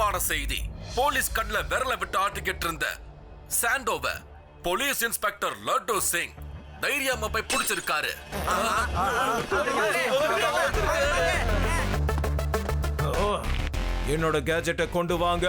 முக்கியமான செய்தி. போலீஸ் கண்ணில் விரல விட்டு ஆட்டிக்கிட்டு இருந்த சாண்டோவ போலீஸ் இன்ஸ்பெக்டர் லட்டு சிங் தைரியமா போய் பிடிச்சிருக்காரு. என்னோட கேஜெட்டை கொண்டு வாங்க.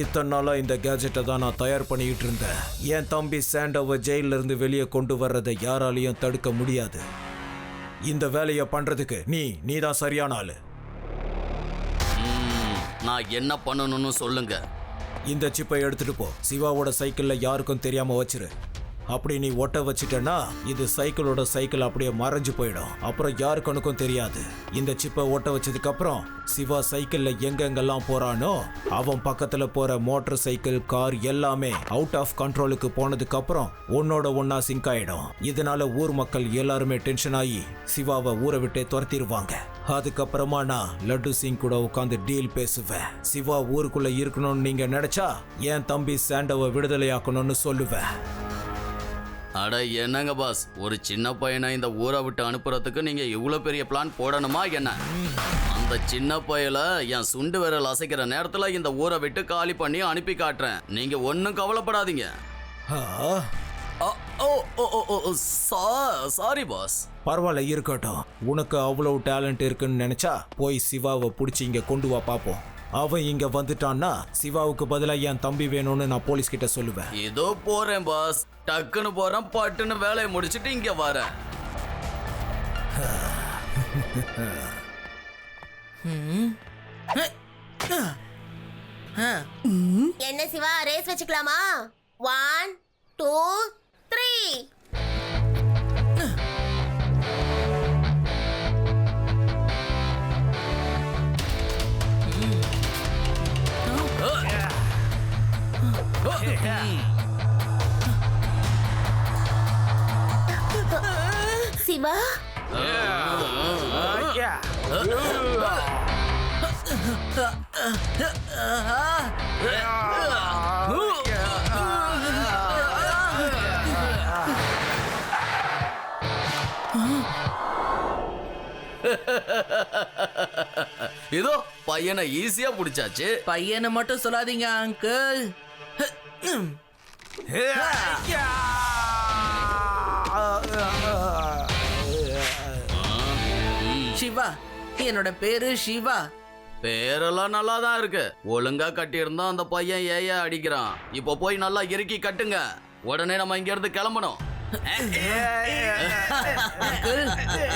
இத்தனை நாளா இந்த கேஜெட்டை தான் நான் தயார் பண்ணிக்கிட்டு இருந்தேன். என் தம்பி சாண்டோவை ஜெயில இருந்து வெளியே கொண்டு வர்றதை யாராலையும் தடுக்க முடியாது. இந்த வேலையை பண்றதுக்கு நீ நீ தான் சரியான ஆளு. நான் என்ன பண்ணணும்னு சொல்லுங்க. இந்த சிப்பை எடுத்துட்டு போ. சிவாவோட சைக்கிள்ல யாருக்கும் தெரியாம வச்சிரு. அப்படி நீ ஒட்ட வச்சிட்டனா இது சைக்கிளோட சைக்கிள் அப்படியே மறைஞ்சு போயிடும். அப்புறம் யாருக்கனுக்கும் தெரியாது. இந்த சிப்பை ஒட்ட வச்சதுக்கு அப்புறம் சிவா சைக்கிள்ல எங்கெங்கெல்லாம் போறானோ அவன் பக்கத்துல போற மோட்டார் சைக்கிள் கார் எல்லாமே அவுட் ஆஃப் கண்ட்ரோலுக்கு போனதுக்கு அப்புறம் உன்னோட ஒன்னா சிங்க் ஆயிடும். இதனால ஊர் மக்கள் எல்லாருமே டென்ஷன் ஆகி சிவாவை ஊரை விட்டே துரத்திடுவாங்க. அதுக்கப்புறமா நான் லட்டு சிங் கூட உட்காந்து டீல் பேசுவேன். சிவா ஊருக்குள்ள இருக்கணும்னு நீங்க நினைச்சா என் தம்பி சாண்டோவை விடுதலையாக்கணும்னு சொல்லுவேன். அட என்னங்க பாஸ் ஒரு சின்ன பையனை இந்த ஊரை விட்டு அனுப்புறதுக்கு நீங்க இவ்வளவு பெரிய பிளான் போடணுமா என்ன? அந்த சின்ன பையல என் சுண்டு விரல் அசைக்கிற நேரத்துல இந்த ஊரை விட்டு காலி பண்ணி அனுப்பி காட்டுறேன். நீங்க ஒன்றும் கவலைப்படாதீங்க. சாரி பாஸ் பரவாயில்ல இருக்கட்டும். உனக்கு அவ்வளவு டேலண்ட் இருக்குன்னு நினைச்சா போய் சிவாவை பிடிச்சி இங்க கொண்டு வா பாப்போம். அவன் இங்க வந்துட்டான்னா சிவாவுக்கு பதிலா என் தம்பி வேணும்னு நான் போலீஸ் கிட்ட சொல்லுவேன். ஏதோ போறேன் பாஸ் டக்குன்னு போறேன் பட்டுன்னு வேலையை முடிச்சிட்டு இங்க வரேன். என்ன சிவா ரேஸ் வச்சுக்கலாமா? One two three Shiva? இதோ பையனை ஈஸியா பிடிச்சாச்சு. பையனை மட்டும் சொல்லாதீங்க அங்கிள் சிவா என்னோட பேரு சிவா. பேரெல்லாம் நல்லா தான் இருக்கு. ஒழுங்கா கட்டியிருந்தா அந்த பையன் ஏயா அடிக்கிறான். இப்போ போய் நல்லா இறுக்கி கட்டுங்க. உடனே நம்ம இங்க இருந்து கிளம்பணும்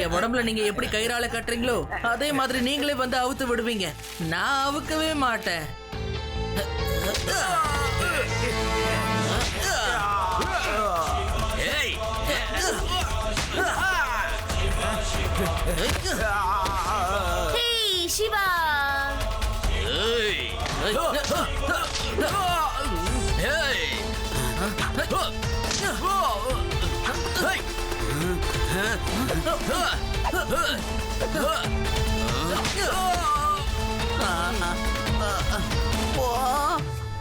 என் உடம்புல நீங்க எப்படி கயிறால கட்டுறீங்களோ அதே மாதிரி நீங்களே வந்து அவுத்து விடுவீங்க. நான் அவுக்கவே மாட்டேன். ஏய் ஹே சிவா ஏய் ஏய்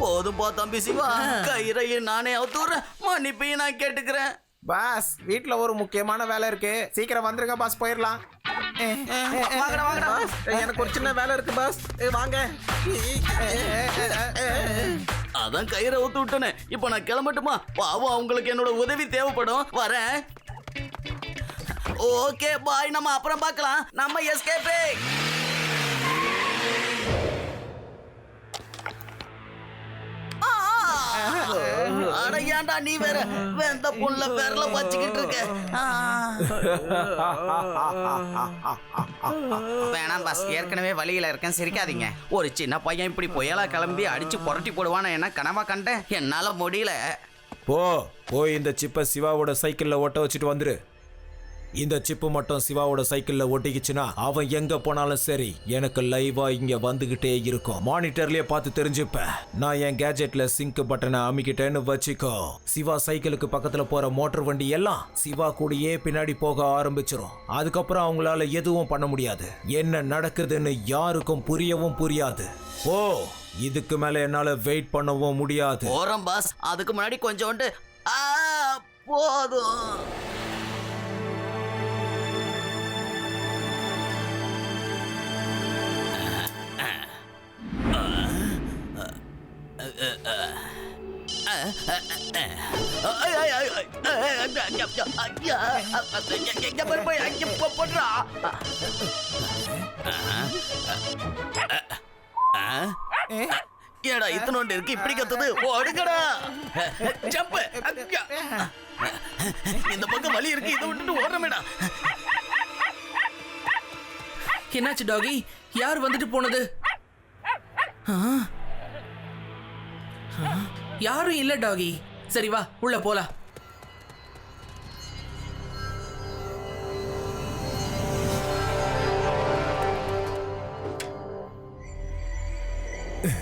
போதும்பா தம்பி சிவா. கயிறையும் நானே அவுத்துறேன். மன்னிப்பையும் நான் கேட்டுக்கிறேன். பாஸ் வீட்ல ஒரு முக்கியமான வேலை இருக்கு. சீக்கிரம் வந்துருங்க பாஸ் போயிடலாம் வாங்கடா வாங்கடா. எனக்கு ஒரு சின்ன வேலை இருக்கு பாஸ். வாங்க. அதான் கயிறை ஊத்து விட்டனே. இப்போ நான் கிளம்பட்டுமா? பாவம் அவங்களுக்கு என்னோட உதவி தேவைப்படும். வரேன். Okay bye. நம்ம அப்புறம் பார்க்கலாம். நம்ம எஸ்கேப்பே அட ஏன்டா நீ வேற வெந்த புல்ல விரல வச்சுக்கிட்டு இருக்க. வேணாம் பாஸ். ஏற்கனவே வழியில இருக்கேன். சிரிக்காதீங்க. ஒரு சின்ன பையன் இப்படி புயலா கிளம்பி அடிச்சு புரட்டி போடுவான என்ன கனவா கண்டேன்? என்னால முடியல. போ போய் இந்த சிப்பை சிவாவோட சைக்கிள்ல ஒட்ட வச்சுட்டு வந்துரு. இந்த சிப்பு மட்டும் சிவாவோட சைக்கிள்ல ஒட்டிக்கிச்சுன்னா அவன் எங்க போனாலும் சரி எனக்கு லைவா இங்க வந்துகிட்டே இருக்கும். மானிட்டர்லயே பார்த்து தெரிஞ்சுப்பேன் நான் என் கேஜெட்ல சிங்க் பட்டனை அமிக்கிட்டேன்னு வச்சுக்கோ. சிவா சைக்கிளுக்கு பக்கத்துல போற மோட்டர் வண்டி எல்லாம் சிவா கூடயே பின்னாடி போக ஆரம்பிச்சிரும். அதுக்கப்புறம் அவங்களால எதுவும் பண்ண முடியாது. என்ன நடக்குதுன்னு யாருக்கும் புரியவும் புரியாது. ஓ இதுக்கு மேல என்னால வெயிட் பண்ணவும் முடியாது. போறோம் பாஸ் அதுக்கு முன்னாடி கொஞ்சோண்டு ஆ, போதும். எங்க போய் போய் அங்க போடுறா ஏடா இத்தனோண்டு இருக்கு இப்படி கத்துது ஓடுங்கடா ஜம்ப் இந்த பக்கம் வலி இருக்கு இதை விட்டுட்டு ஓடுறமேடா என்னாச்சு டாகி யார் வந்துட்டு போனது ஆ? ஆ? யாரும் இல்ல டாகி. சரி வா உள்ள போலாம்.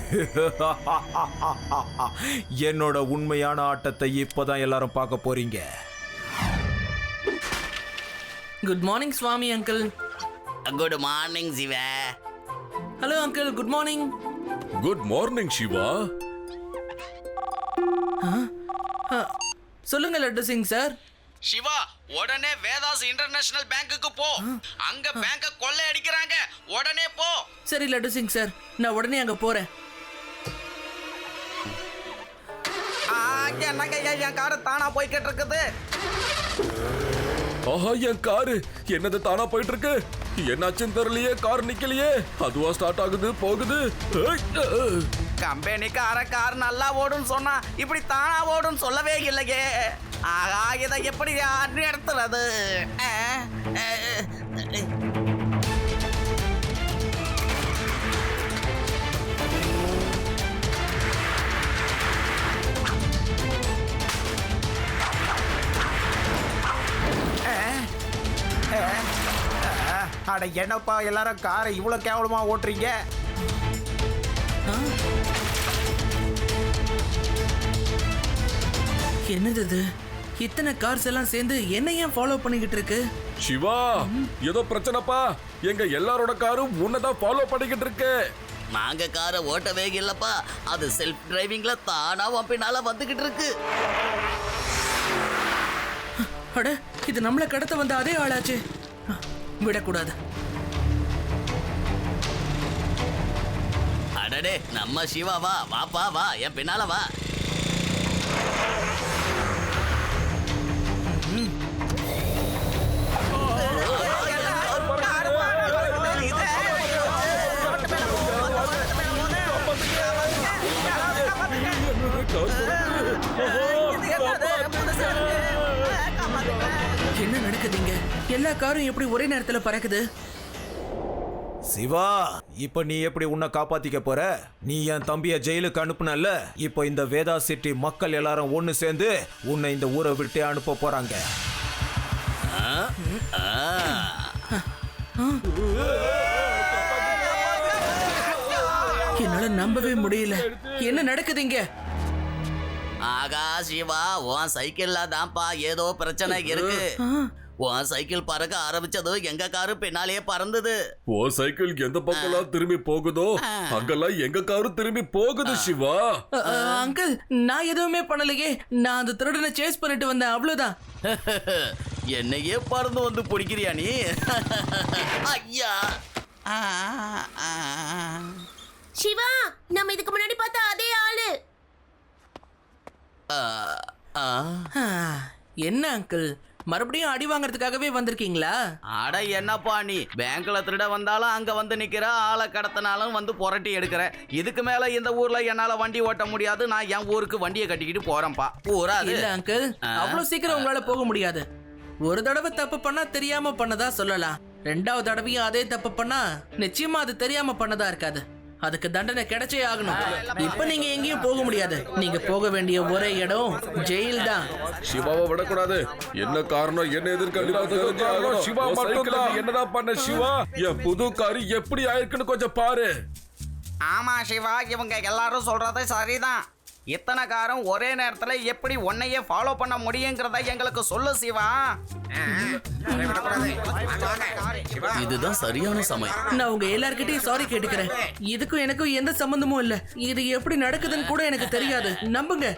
என்னோட உண்மையான ஆட்டத்தை இப்பதான் எல்லாரும் பார்க்க போறீங்க. Good morning Swami uncle good morning Shiva hello uncle good morning good morning Shiva சொல்லுங்க லட்டு சிங் சார். சிவா உடனே வேதாஸ் இன்டர்நேஷனல் பேங்க்குக்கு போ. அங்க பேங்க கொள்ளை அடிக்கிறாங்க. உடனே போ. சரி லட்டு சிங் சார் நான் உடனே அங்க போறேன். ஆ, என்னங்க என் காரு தானா போய்கிட்டு இருக்குது? ஆஹா என் காரு. என்னது தானா போயிட்டு இருக்கு என்னாச்சுன்னு தெரியலையே கார் நிக்கலையே. அதுவா ஸ்டார்ட் ஆகுது போகுது. கம்பெனிக்கார கம்பெனி கார் நல்லா ஓடுன்னு சொன்னா இப்படி தானா ஓடுன்னு சொல்லவே இல்லையே. ஆகா இதை எப்படி நடத்துறது? ஆ, அட என்னப்பா எல்லாரும் காரை இவ்வளோ கேவலமாக ஓட்டுறீங்க? என்னது இது? இத்தனை கார்ஸ் எல்லாம் சேர்ந்து என்ன ஏன் ஃபாலோ பண்ணிக்கிட்டு இருக்கு சிவா ஏதோ பிரச்சனைப்பா. எங்க எல்லாரோட காரும் உன்னதான் ஃபாலோ பண்ணிக்கிட்டு இருக்கு நாங்க காரை ஓட்டவே இல்லப்பா. அது செல்ஃப் டிரைவிங்ல தானா உன் பின்னால வந்துகிட்டு இருக்கு அட இது நம்மள கடத்த வந்த அதே ஆளாச்சு. விடக்கூடாது. அடடே நம்ம சிவாவா வாப்பா வா. என் பின்னால வா. என்ன நடக்குதுங்க? எல்லா காரும் எப்படி ஒரே நேரத்துல பறக்குது? சிவா இப்ப நீ எப்படி உன்னை காப்பாத்திக்க போற? நீ என் தம்பிய ஜெயிலுக்கு அனுப்புனல்ல? இப்போ இந்த வேதா சிட்டி மக்கள் எல்லாரும் ஒன்னு சேர்ந்து உன்னை இந்த ஊரை விட்டு அனுப்ப போறாங்க. என்னால நம்பவே முடியல. என்ன நடக்குதுங்க ஆகா சிவா உன் சைக்கிள்ல தான்ப்பா ஏதோ பிரச்சனை இருக்கு. உன் சைக்கிள் பறக்க ஆரம்பிச்சதும் எங்க காரு பின்னாலேயே பறந்தது. ஓ சைக்கிள் எந்த பக்கம்லாம் திரும்பி போகுதோ அங்கெல்லாம் எங்க காரும் திரும்பி போகுது சிவா? அங்கிள் நான் எதுவுமே பண்ணலையே. நான் அந்த திருடனை சேஸ் பண்ணிட்டு வந்தேன் அவ்வளவுதான். என்னையே பறந்து வந்து பிடிக்கிறியா நீ? ஐயா. சிவா நம்ம இதுக்கு முன்னாடி பார்த்த அதே ஆளு. என்ன அங்கிள்? மறுபடியும் அடி வாங்குறதுக்காகவே வந்திருக்கீங்களா? அட என்னப்பா நீ? பேங்க்ல திருட வந்தாலும் அங்க வந்து நிக்கிற ஆளை கடத்தினாலும் வந்து புரட்டி எடுக்கிற. இதுக்கு மேல இந்த ஊர்ல என்னால வண்டி ஓட்ட முடியாது. நான் என் ஊருக்கு வண்டியை கட்டிக்கிட்டு போறேன்ப்பா. ஊரா இல்ல அங்கிள் அவ்வளவு சீக்கிரம் உங்களால போக முடியாது. ஒரு தடவை தப்பு பண்ணா தெரியாம பண்ணதா சொல்லலாம். ரெண்டாவது தடவையும் அதே தப்பு பண்ணா நிச்சயமா அது தெரியாம பண்ணதா இருக்காது. அதுக்கு தண்டனை கிடைச்சே ஆகணும். இப்ப நீங்க எங்கேயும் போக முடியாது. நீங்க போக வேண்டிய ஒரே இடம் ஜெயில் தான் சிவாவை விடக்கூடாது. என்ன காரணம்? என்ன எதிர்க்க சிவா மட்டும் என்னதான் பண்ண சிவா? என் புது காரு எப்படி ஆயிருக்குன்னு கொஞ்சம் பாரு. ஆமா சிவா. இவங்க எல்லாரும் சொல்றது சரிதான். இத்தனை காரம் ஒரே நேரத்துல எப்படி உன்னையே ஃபாலோ பண்ண முடியுங்கிறத எங்களுக்கு சொல்லு சிவா. இதுதான் சரியான சமயம். நான் உங்க எல்லார்கிட்டயும் சாரி கேட்டுக்கிறேன். இதுக்கும் எனக்கும் எந்த சம்பந்தமும் இல்ல. இது எப்படி நடக்குதுன்னு கூட எனக்கு தெரியாது. நம்புங்க.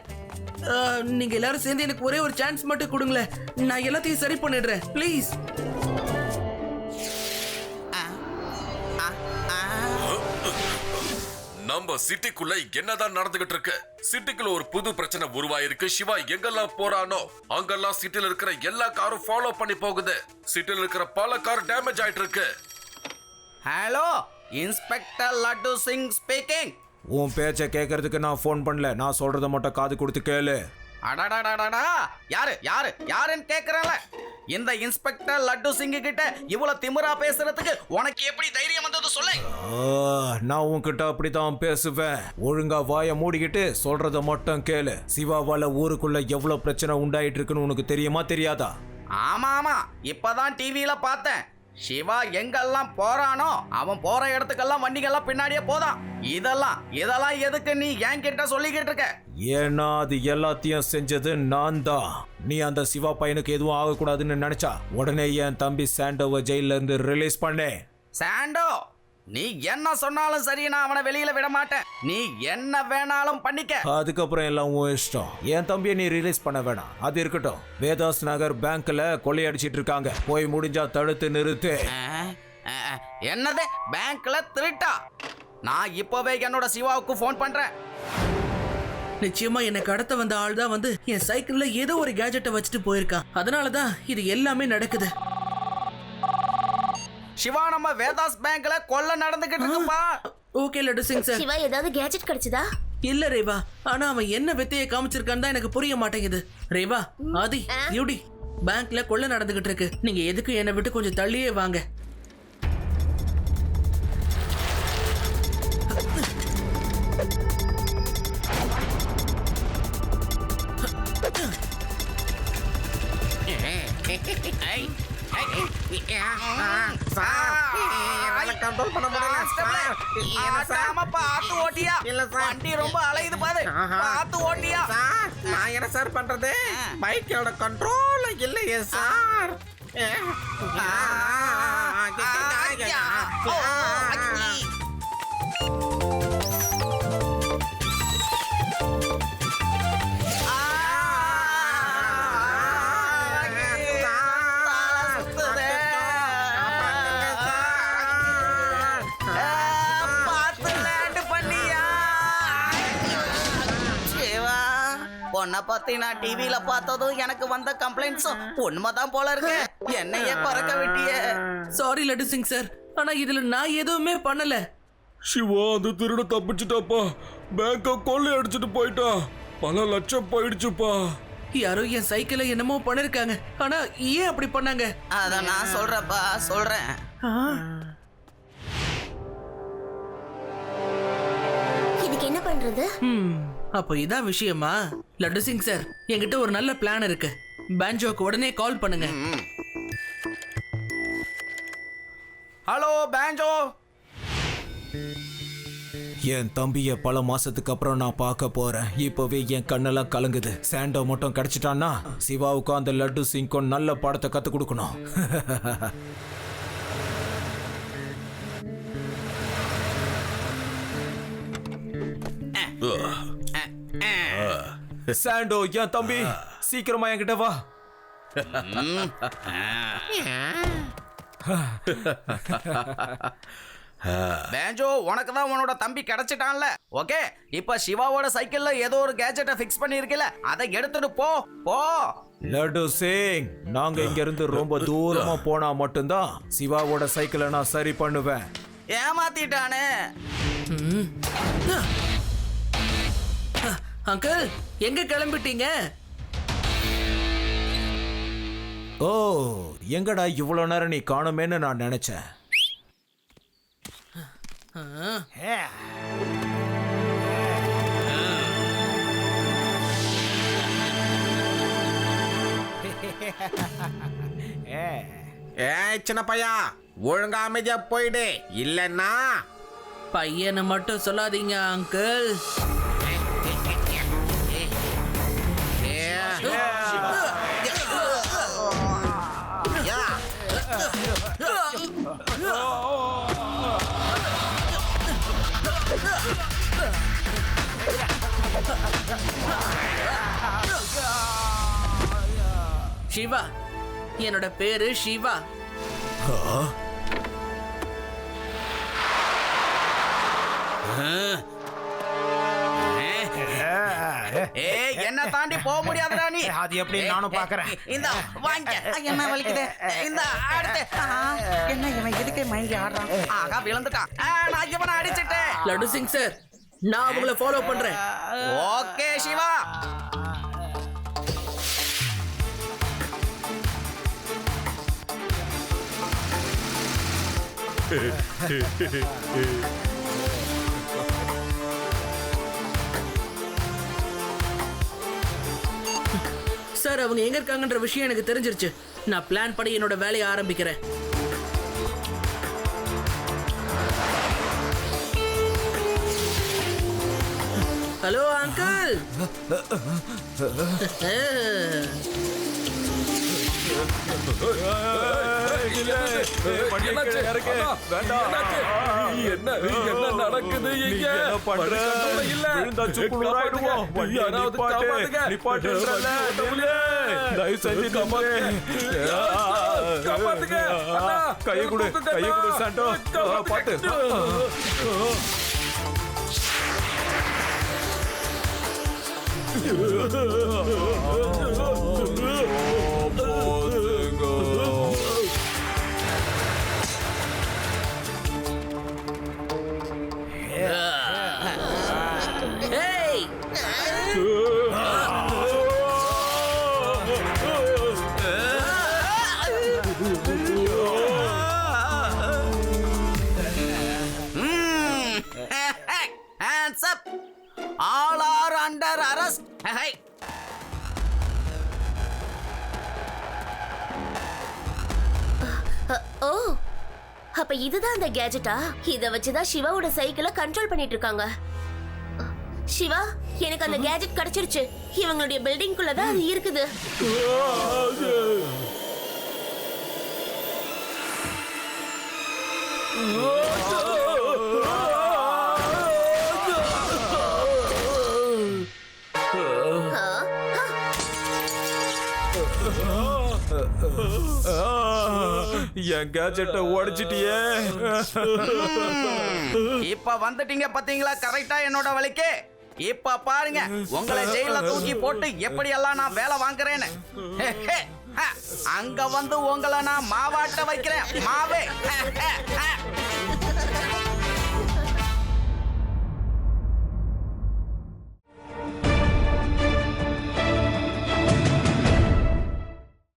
நீங்க எல்லாரும் சேர்ந்து எனக்கு ஒரே ஒரு சான்ஸ் மட்டும் கொடுங்களேன். நான் எல்லாத்தையும் சரி பண்ணிடுறேன். ப்ளீஸ் நம்ம சிட்டிக்குள்ள என்னதான் நடந்துகிட்டு இருக்கு? சிட்டிக்குள்ள ஒரு புது பிரச்சனை உருவாயிருக்கு. சிவா எங்கெல்லாம் போறானோ அங்கெல்லாம் சிட்டில இருக்கிற எல்லா காரும் ஃபாலோ பண்ணி போகுது. சிட்டில இருக்கிற பல கார் டேமேஜ் ஆயிட்டு இருக்கு. Hello inspector Laddu Singh speaking உன் பேச்சை கேட்கறதுக்கு நான் ஃபோன் பண்ணல. நான் சொல்றத மட்டும் காது கொடுத்து கேளு. அடடடடடா. யாரு யாரு யாருன்னு கேக்குறல இந்த இன்ஸ்பெக்டர் லட்டு சிங் கிட்ட இவ்வளவு திமிரா பேசுறதுக்கு உனக்கு எப்படி தைரியம் வந்தது சொல்லு. நான் உன்கிட்ட அப்படிதான் பேசுவேன். ஒழுங்கா வாயை மூடிக்கிட்டு சொல்றத மட்டும் கேளு. சிவாவால ஊருக்குள்ள எவ்வளவு பிரச்சனை உண்டாயிட்டு இருக்குன்னு உனக்கு தெரியுமா தெரியாதா? ஆமா ஆமா இப்பதான் டிவியில பார்த்தேன். சிவா எங்கெல்லாம் போறானோ அவன் போற இடத்துக்கெல்லாம் வண்டிகள்லாம் பின்னாடியே போதான். இதெல்லாம் இதெல்லாம் எதுக்கு நீ என்கிட்ட சொல்லிக்கிட்டு இருக்க? ஏன்னா அது எல்லாத்தையும் செஞ்சது நான் தான் நீ அந்த சிவா பையனுக்கு எதுவும் ஆகக்கூடாதுன்னு நினைச்சா உடனே என் தம்பி சாண்டோவை ஜெயில இருந்து ரிலீஸ் பண்ணேன் சாண்டோ நீ என்ன சொன்னாலும் சரி நான் அவனை வெளியில விட மாட்டேன் நீ என்ன வேணாலும் பண்ணிக்க. அதுக்கப்புறம் எல்லாம் உன் இஷ்டம். என் தம்பியை நீ ரிலீஸ் பண்ண வேணாம். அது இருக்கட்டும். வேதாஸ் நகர் பேங்க்ல கொள்ளையடிச்சிட்டு இருக்காங்க. போய் முடிஞ்சா தடுத்து நிறுத்து. என்னது? பேங்க்ல திருட்டா? நான் இப்பவே என்னோட சிவாவுக்கு ஃபோன் பண்றேன். நிச்சயமா எனக்கு அடுத்த வந்த ஆள் தான் வந்து என் சைக்கிள்ல ஏதோ ஒரு கேஜெட்டை வச்சுட்டு போயிருக்கான். அதனாலதான் இது எல்லாமே நடக்குது. சிவா நம்ம வேதாஸ் பேங்க்ல கொள்ள நடந்துகிட்டு இருக்குப்பா. Okay Laddu Singh sir. Siva ஏதாவது கேஜெட் கிடைச்சதா? இல்ல ரேவா. ஆனா அவன் என்ன வித்தையை காமிச்சிருக்கான்னு தான் எனக்கு புரிய மாட்டேங்குது. ரேவா ஆதி யூடி பேங்க்ல கொள்ள நடந்துகிட்டு இருக்கு. நீங்க எதுக்கு என்னை விட்டு கொஞ்சம் தள்ளியே வாங்க. பார்த்து ஓட்டியா இல்ல சார். வண்டி ரொம்ப அலையுது பாரு. பார்த்து ஓட்டியா நான் என்ன சார் பண்றது பைக்கோட கண்ட்ரோல் இல்லையே சார் பொண்ணை பத்தி நான் டிவியில பார்த்ததும் எனக்கு வந்த கம்ப்ளைண்ட்ஸும் உண்மைதான் போல இருக்கு. என்னையே பறக்க விட்டிய. Sorry Laddu Singh sir. ஆனா இதுல நான் எதுவுமே பண்ணல. சிவா அந்த திருட தப்பிச்சிட்டாப்பா. பேங்க கொள்ளை அடிச்சிட்டு போயிட்டா. பல லட்சம் போயிடுச்சுப்பா. யாரோ என் சைக்கிளை என்னமோ பண்ணிருக்காங்க. ஆனா ஏன் அப்படி பண்ணாங்க? அத நான் சொல்றப்பா சொல்றேன். இதுக்கு என்ன பண்றது? அப்போ இதான் விஷயமா? லட்டு சிங் சார் என்கிட்ட ஒரு நல்ல பிளான் இருக்கு. பேஞ்சோக்கு உடனே கால் பண்ணுங்க. ஹலோ பேஞ்சோ என் தம்பிய பல மாசத்துக்கு அப்புறம் நான் பார்க்க போறேன். இப்பவே என் கண்ணெல்லாம் கலங்குது. சாண்டோ மட்டும் கிடைச்சிட்டான்னா சிவாவுக்கும் அந்த லட்டு சிங்க்கும் நல்ல பாடத்தை கத்து கொடுக்கணும். சாண்டோ என் தம்பி? சீக்கிரமா என்கிட்ட வா. பேஞ்சோ உனக்கு தான் உன்னோட தம்பி கிடைச்சிட்டான்ல. ஓகே? இப்ப சிவாவோட சைக்கிள்ல ஏதோ ஒரு கேஜெட்டை ஃபிக்ஸ் பண்ணிருக்கல அதை எடுத்துட்டு போ. போ. லட்டு சிங் நாங்க இங்க இருந்து ரொம்ப தூரமா போனா மட்டும்தான் சிவாவோட சைக்கிளை நான் சரி பண்ணுவேன். ஏமாத்திட்டானே. அங்கிள் எங்க கிளம்பிட்டீங்க? ஓ எங்கடா இவ்வளவு நேரம் நீ காணுமேன்னு நான் நினைச்சேன். ஏய் சின்ன பையா ஒழுங்கா அமைதியா போயிடு இல்லைன்னா? பையனை மட்டும் சொல்லாதீங்க அங்கிள். சிவா. என்னோட பேரு சிவா. ஏய் என்ன தாண்டி போக முடியாதுடா நீ. அது எப்படி நானும் பாக்குறேன் இந்த வாங்க. என்ன வலிக்குது? இந்த அடுத்து. என்ன இவன் எதுக்கு மயங்கி ஆடுறான்? ஆகா விழுந்துட்டான். நான் இவனை அடிச்சிட்டேன். லட்டு சிங் சார் நான் அவங்கள ஃபாலோ பண்றேன். ஓகே சிவா. சார் அவங்க எங்க இருக்காங்கன்ற விஷயம் எனக்கு தெரிஞ்சிருச்சு. நான் பிளான் படி என்னோட வேலையை ஆரம்பிக்கிறேன். ஹலோ அங்கிள் என்னாச்சு? என்ன என்ன நடக்குது இங்க இல்ல. விழுந்தாச்சு, யாராவது நிப்பாட்டு. தயவு செஞ்சு காப்பாத்துங்க. கொடு, கொடு. சாண்டோ. பார்த்து. All are under arrest. Hey. அ, ஓ அப்ப இதுதான் அந்த கேஜெட்டா இத வச்சுதான் சிவாவோட சைக்கிளை கண்ட்ரோல் பண்ணிட்டு இருக்காங்க சிவா எனக்கு அந்த கேஜெட் கிடைச்சிருச்சு இவங்களுடைய பில்டிங்குள்ள தான் அது இருக்குது ஆ, என் கேஜெட்டை உடைச்சிட்டியே. இப்ப வந்துட்டீங்க பாத்தீங்களா? கரெக்டா என்னோட வழிக்கு? இப்ப பாருங்க உங்களை ஜெயில தூக்கி போட்டு எப்படி எல்லாம் நான் வேலை வாங்குறேன்னு. அங்க வந்து உங்களை நான் மாவாட்ட வைக்கிறேன். மாவே.